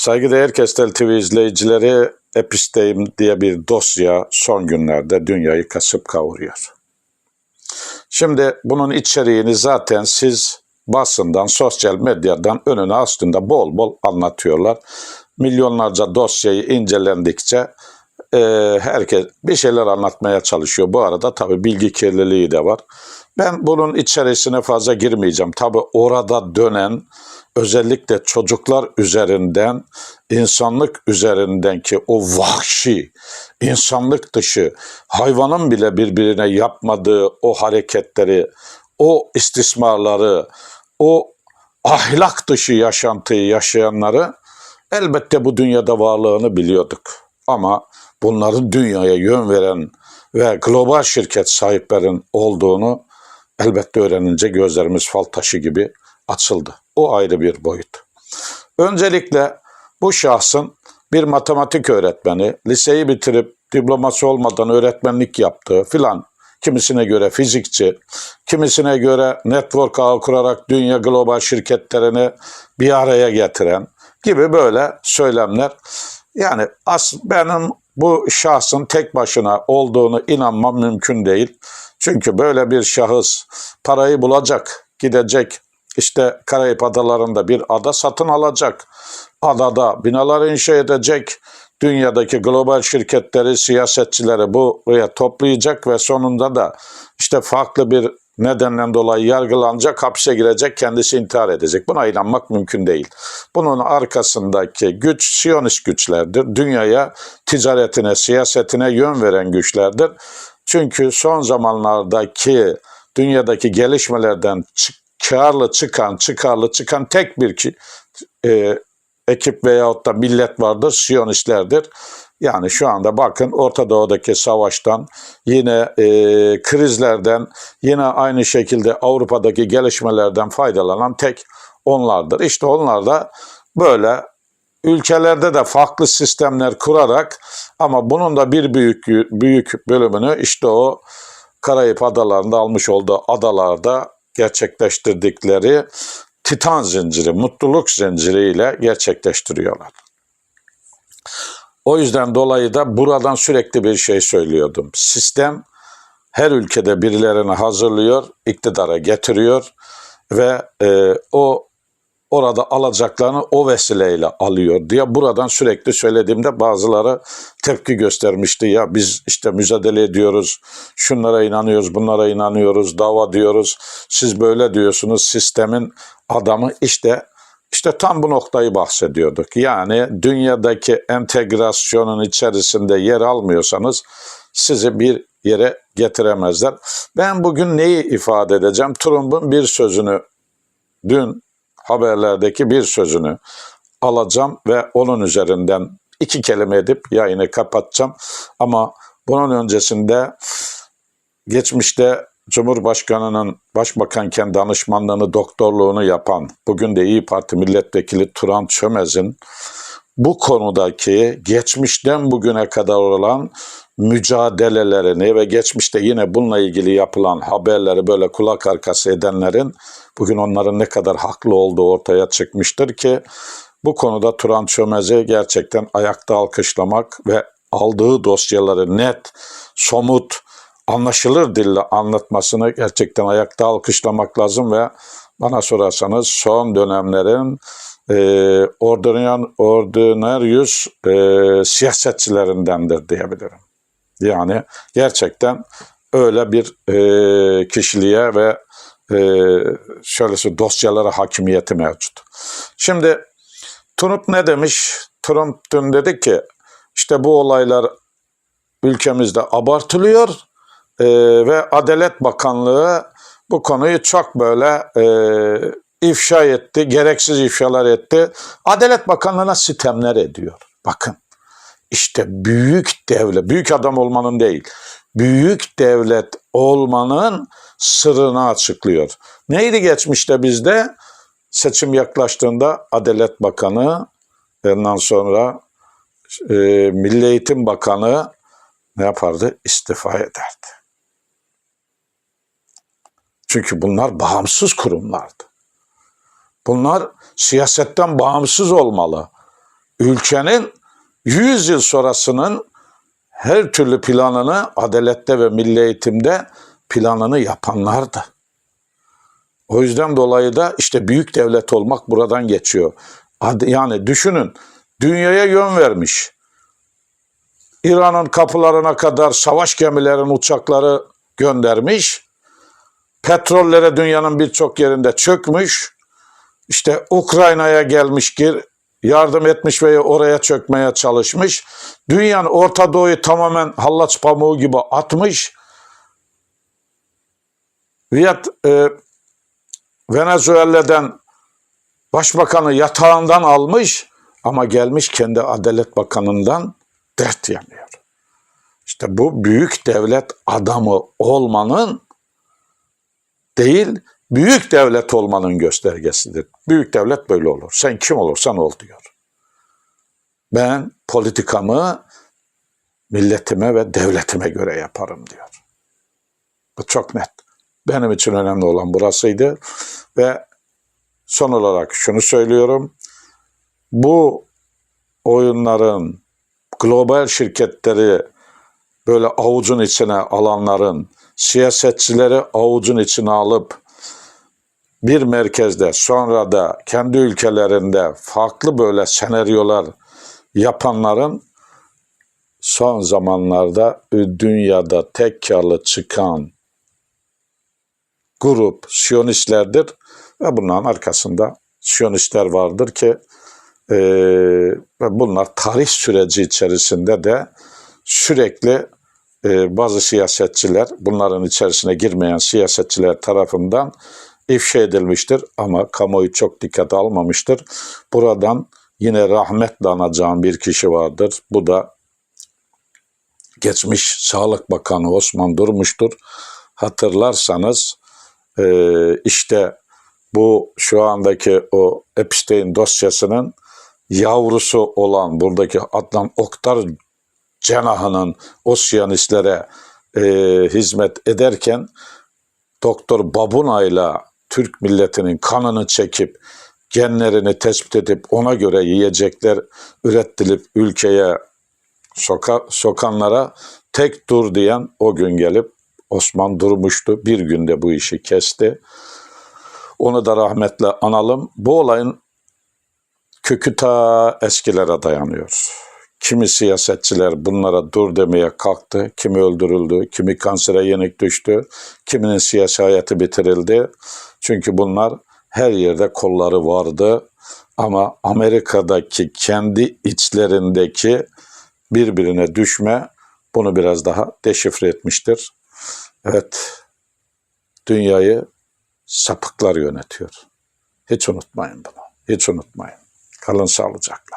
Saygıdeğer Kestel TV izleyicileri Episteyim diye bir dosya son günlerde dünyayı kasıp kavuruyor. Şimdi bunun içeriğini zaten siz basından, sosyal medyadan önüne aslında bol bol anlatıyorlar. Milyonlarca dosyayı incelendikçe e, herkes bir şeyler anlatmaya çalışıyor. Bu arada tabii bilgi kirliliği de var. Ben bunun içerisine fazla girmeyeceğim. Tabii orada dönen özellikle çocuklar üzerinden, insanlık üzerinden ki o vahşi, insanlık dışı, hayvanın bile birbirine yapmadığı o hareketleri, o istismarları, o ahlak dışı yaşantıyı yaşayanları elbette bu dünyada varlığını biliyorduk. Ama bunların dünyaya yön veren ve global şirket sahiplerin olduğunu elbette öğrenince gözlerimiz fal taşı gibi açıldı. O ayrı bir boyut. Öncelikle bu şahsın bir matematik öğretmeni, liseyi bitirip diploması olmadan öğretmenlik yaptığı filan, kimisine göre fizikçi, kimisine göre network ağı kurarak dünya global şirketlerini bir araya getiren gibi böyle söylemler. Yani as benim bu şahsın tek başına olduğunu inanmam mümkün değil. Çünkü böyle bir şahıs parayı bulacak, gidecek, işte Karayip Adaları'nda bir ada satın alacak. Adada binalar inşa edecek. Dünyadaki global şirketleri, siyasetçileri buraya toplayacak ve sonunda da işte farklı bir nedenden dolayı yargılanacak, hapse girecek, kendisi intihar edecek. Buna inanmak mümkün değil. Bunun arkasındaki güç Siyonist güçlerdir. Dünyaya, ticaretine, siyasetine yön veren güçlerdir. Çünkü son zamanlardaki dünyadaki gelişmelerden çık karlı çıkan, çıkarlı çıkan tek bir ki, e, ekip veyahut da millet vardır, Siyonistlerdir. Yani şu anda bakın Orta Doğu'daki savaştan, yine e, krizlerden, yine aynı şekilde Avrupa'daki gelişmelerden faydalanan tek onlardır. İşte onlar da böyle ülkelerde de farklı sistemler kurarak ama bunun da bir büyük büyük bölümünü işte o Karayip adalarında almış olduğu adalarda gerçekleştirdikleri Titan zinciri, mutluluk zinciriyle gerçekleştiriyorlar. O yüzden dolayı da buradan sürekli bir şey söylüyordum. Sistem her ülkede birilerini hazırlıyor, iktidara getiriyor ve e, o orada alacaklarını o vesileyle alıyor diye buradan sürekli söylediğimde bazıları tepki göstermişti. Ya biz işte mücadele ediyoruz, şunlara inanıyoruz, bunlara inanıyoruz, dava diyoruz. Siz böyle diyorsunuz sistemin adamı işte işte tam bu noktayı bahsediyorduk. Yani dünyadaki entegrasyonun içerisinde yer almıyorsanız sizi bir yere getiremezler. Ben bugün neyi ifade edeceğim? Trump'un bir sözünü dün haberlerdeki bir sözünü alacağım ve onun üzerinden iki kelime edip yayını kapatacağım. Ama bunun öncesinde geçmişte Cumhurbaşkanı'nın başbakanken danışmanlığını, doktorluğunu yapan, bugün de İyi Parti milletvekili Turan Çömez'in bu konudaki geçmişten bugüne kadar olan mücadelelerini ve geçmişte yine bununla ilgili yapılan haberleri böyle kulak arkası edenlerin bugün onların ne kadar haklı olduğu ortaya çıkmıştır ki bu konuda Turan Çömez'i gerçekten ayakta alkışlamak ve aldığı dosyaları net, somut, anlaşılır dille anlatmasını gerçekten ayakta alkışlamak lazım ve bana sorarsanız son dönemlerin e, ordinaryus e, siyasetçilerindendir diyebilirim. Yani gerçekten öyle bir e, kişiliğe ve e, şöylesi dosyalara hakimiyeti mevcut. Şimdi Trump ne demiş? Trump dün dedi ki işte bu olaylar ülkemizde abartılıyor e, ve Adalet Bakanlığı bu konuyu çok böyle e, ifşa etti, gereksiz ifşalar etti. Adalet Bakanlığı'na sitemler ediyor. Bakın işte büyük devlet, büyük adam olmanın değil, büyük devlet olmanın sırrını açıklıyor. Neydi geçmişte bizde? Seçim yaklaştığında Adalet Bakanı, ondan sonra e, Milli Eğitim Bakanı ne yapardı? İstifa ederdi. Çünkü bunlar bağımsız kurumlardı. Bunlar siyasetten bağımsız olmalı. ülkenin 100 yıl sonrasının her türlü planını adalette ve milli eğitimde planını yapanlardı. O yüzden dolayı da işte büyük devlet olmak buradan geçiyor. Yani düşünün dünyaya yön vermiş. İran'ın kapılarına kadar savaş gemilerin uçakları göndermiş. Petrollere dünyanın birçok yerinde çökmüş. İşte Ukrayna'ya gelmiş gir, yardım etmiş ve oraya çökmeye çalışmış. Dünyanın Orta Doğu'yu tamamen hallaç pamuğu gibi atmış. Viyat, e, Venezuela'dan başbakanı yatağından almış ama gelmiş kendi Adalet Bakanı'ndan dert yanıyor. İşte bu büyük devlet adamı olmanın değil, büyük devlet olmanın göstergesidir. Büyük devlet böyle olur. Sen kim olursan ol diyor. Ben politikamı milletime ve devletime göre yaparım diyor. Bu çok net. Benim için önemli olan burasıydı ve son olarak şunu söylüyorum. Bu oyunların global şirketleri böyle avucun içine alanların siyasetçileri avucun içine alıp bir merkezde sonra da kendi ülkelerinde farklı böyle senaryolar yapanların son zamanlarda dünyada tek karlı çıkan grup Siyonistlerdir ve bunların arkasında Siyonistler vardır ki e, ve bunlar tarih süreci içerisinde de sürekli e, bazı siyasetçiler bunların içerisine girmeyen siyasetçiler tarafından ifşa edilmiştir ama kamuoyu çok dikkate almamıştır. Buradan yine rahmetle anacağım bir kişi vardır. Bu da geçmiş Sağlık Bakanı Osman Durmuş'tur. Hatırlarsanız e, işte bu şu andaki o Epstein dosyasının yavrusu olan buradaki Adnan Oktar cenahının o siyanistlere e, hizmet ederken Doktor Babuna'yla Türk milletinin kanını çekip genlerini tespit edip ona göre yiyecekler ürettilip ülkeye soka, sokanlara tek dur diyen o gün gelip Osman Durmuş'tu. Bir günde bu işi kesti. Onu da rahmetle analım. Bu olayın kökü ta eskilere dayanıyor. Kimi siyasetçiler bunlara dur demeye kalktı, kimi öldürüldü, kimi kansere yenik düştü, kiminin siyasi hayatı bitirildi. Çünkü bunlar her yerde kolları vardı ama Amerika'daki kendi içlerindeki birbirine düşme bunu biraz daha deşifre etmiştir. Evet, dünyayı sapıklar yönetiyor. Hiç unutmayın bunu, hiç unutmayın. Kalın sağlıcakla.